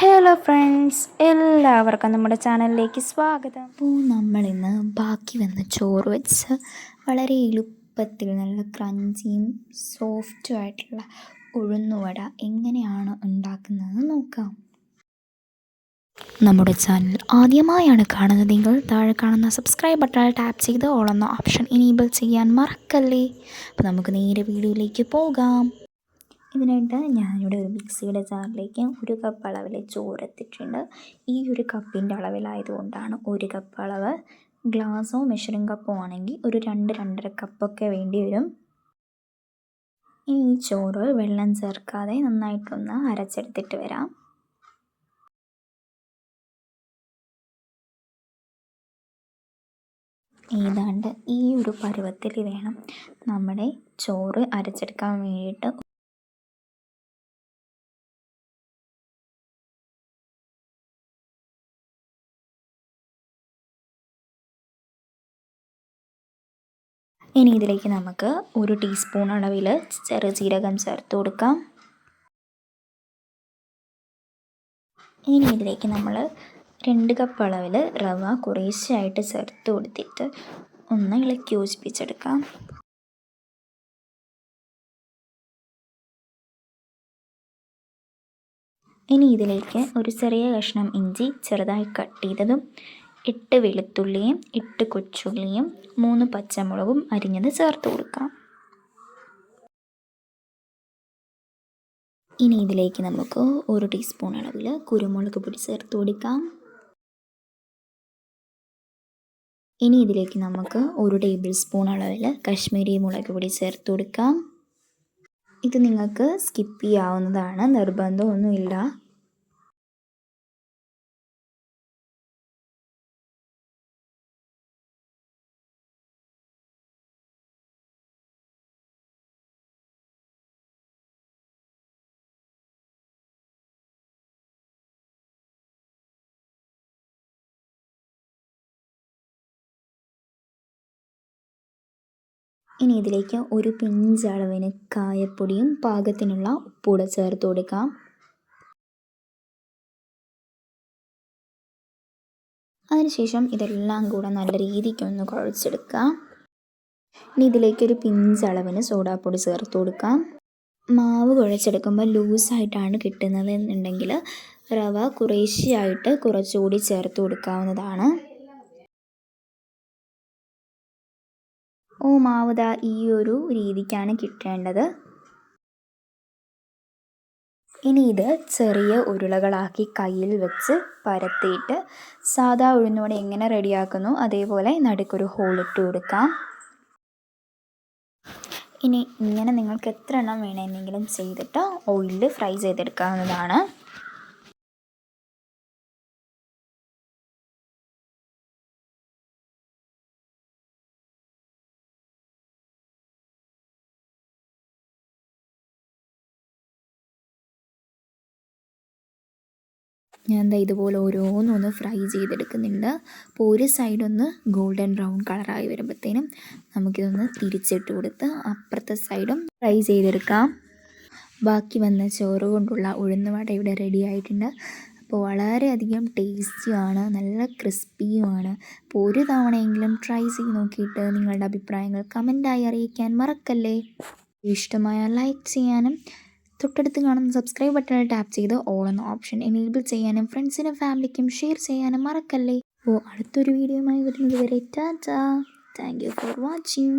Hello friends എല്ലാവർക്കും നമ്മുടെ ചാനലിലേക്ക് സ്വാഗതം. അപ്പോൾ നമ്മളിന്ന് ബാക്കി വന്ന ചോറ് വെച്ച് വളരെ എളുപ്പത്തിൽ നല്ല ക്രഞ്ചിയും സോഫ്റ്റും ആയിട്ടുള്ള ഉഴുന്നുവട എങ്ങനെയാണ് ഉണ്ടാക്കുന്നതെന്ന് നോക്കാം. നമ്മുടെ ചാനൽ ആദ്യമായാണ് കാണുന്നതെങ്കിൽ താഴെ കാണുന്ന സബ്സ്ക്രൈബ് ബട്ടണിൽ ടാപ്പ് ചെയ്ത് ഓളെന്ന ഓപ്ഷൻ ഇനേബിൾ ചെയ്യാൻ മറക്കല്ലേ. അപ്പോൾ നമുക്ക് നേരെ വീഡിയോയിലേക്ക് പോകാം. ഇതിനായിട്ട് ഞാനിവിടെ ഒരു മിക്സിയുടെ ജാറിലേക്ക് ഒരു കപ്പ് അളവിൽ ചോറെത്തിയിട്ടുണ്ട് ഈ ഒരു കപ്പിന്റെ അളവിലായതുകൊണ്ടാണ് ഒരു കപ്പ് അളവ് ഗ്ലാസോ മെഷറിംഗ് കപ്പോ ആണെങ്കിൽ ഒരു രണ്ട് രണ്ടര കപ്പൊക്കെ വേണ്ടി വരും. ഇനി ഈ ചോറ് വെള്ളം ചേർക്കാതെ നന്നായിട്ടൊന്ന് അരച്ചെടുത്തിട്ട് വരാം. ഏതാണ്ട് ഈ ഒരു പരുവത്തിൽ വേണം നമ്മുടെ ചോറ് അരച്ചെടുക്കാൻ വേണ്ടിയിട്ട് ഇനി ഇതിലേക്ക് നമുക്ക് ഒരു ടീസ്പൂൺ അളവിൽ ചെറുജീരകം ചേർത്ത് കൊടുക്കാം. ഇനി ഇതിലേക്ക് നമ്മൾ രണ്ട് കപ്പ് അളവിൽ റവ കുറേശ്ശായിട്ട് ചേർത്ത് കൊടുത്തിട്ട് ഒന്ന് ഇളക്കി യോജിപ്പിച്ചെടുക്കാം. ഇനി ഇതിലേക്ക് ഒരു ചെറിയ കഷ്ണം ഇഞ്ചി ചെറുതായി കട്ട് ചെയ്തതും എട്ട് വെളുത്തുള്ളിയും എട്ട് കൊച്ചുള്ളിയും മൂന്ന് പച്ചമുളകും അരിഞ്ഞത് ചേർത്ത് കൊടുക്കാം. ഇനി ഇതിലേക്ക് നമുക്ക് ഒരു ടീസ്പൂൺ അളവിൽ കുരുമുളക് പൊടി ചേർത്ത് കൊടുക്കാം. ഇനി ഇതിലേക്ക് നമുക്ക് ഒരു ടേബിൾ സ്പൂൺ അളവിൽ കശ്മീരി മുളക് പൊടി ചേർത്ത് കൊടുക്കാം. ഇത് നിങ്ങൾക്ക് സ്കിപ്പ് ചെയ്യാവുന്നതാണ് നിർബന്ധമൊന്നുമില്ല. ഇനി ഇതിലേക്ക് ഒരു പിഞ്ചളവിന് കായപ്പൊടിയും പാകത്തിനുള്ള ഉപ്പൂടെ ചേർത്ത് കൊടുക്കാം. അതിനുശേഷം ഇതെല്ലാം കൂടെ നല്ല രീതിക്ക് ഒന്ന് കുഴച്ചെടുക്കാം. ഇനി ഇതിലേക്ക് ഒരു സോഡാപ്പൊടി ചേർത്ത് കൊടുക്കാം. മാവ് കുഴച്ചെടുക്കുമ്പോൾ ലൂസായിട്ടാണ് കിട്ടുന്നത് എന്നുണ്ടെങ്കിൽ റവ കുറേശ്ശെയായിട്ട് കുറച്ചുകൂടി ചേർത്ത് കൊടുക്കാവുന്നതാണ്. ഓ മാവുത ഈ ഒരു രീതിക്കാണ് കിട്ടേണ്ടത്. ഇനി ഇത് ചെറിയ ഉരുളകളാക്കി കയ്യിൽ വെച്ച് പരത്തിയിട്ട് സാധാ ഉഴുന്നോടെ എങ്ങനെ റെഡിയാക്കുന്നു അതേപോലെ നടുക്കൊരു ഹോളിട്ട് കൊടുക്കാം. ഇനി ഇങ്ങനെ നിങ്ങൾക്ക് എത്ര എണ്ണം വേണമെന്നെങ്കിലും ചെയ്തിട്ട് ഓയിലിൽ ഫ്രൈ ചെയ്തെടുക്കാവുന്നതാണ്. ഞാൻ എന്താ ഇതുപോലെ ഓരോന്നൊന്ന് ഫ്രൈ ചെയ്തെടുക്കുന്നുണ്ട്. അപ്പോൾ ഒരു സൈഡൊന്ന് ഗോൾഡൻ ബ്രൗൺ കളറായി വരുമ്പോഴത്തേനും നമുക്കിതൊന്ന് തിരിച്ചിട്ട് കൊടുത്ത് അപ്പുറത്തെ സൈഡും ഫ്രൈ ചെയ്തെടുക്കാം. ബാക്കി വന്ന ചോറ് കൊണ്ടുള്ള ഉഴുന്നുവട ഇവിടെ റെഡി ആയിട്ടുണ്ട്. അപ്പോൾ വളരെയധികം ടേസ്റ്റിയുമാണ് നല്ല ക്രിസ്പിയുമാണ് അപ്പോൾ ഒരു തവണയെങ്കിലും ട്രൈ ചെയ്ത് നോക്കിയിട്ട് നിങ്ങളുടെ അഭിപ്രായങ്ങൾ കമന്റായി അറിയിക്കാൻ മറക്കല്ലേ. ഇഷ്ടമായ ലൈക്ക് ചെയ്യാനും തൊട്ടടുത്ത് കാണുന്ന സബ്സ്ക്രൈബ് ബട്ടണിൽ ടാപ്പ് ചെയ്ത് ഓൾ എന്ന ഓപ്ഷൻ എനേബിൾ ചെയ്യാനും ഫ്രണ്ട്സിനും ഫാമിലിക്കും ഷെയർ ചെയ്യാനും മറക്കല്ലേ. ഓ അടുത്തൊരു വീഡിയോയുമായി വരുന്നത് വരെ tata thank you for watching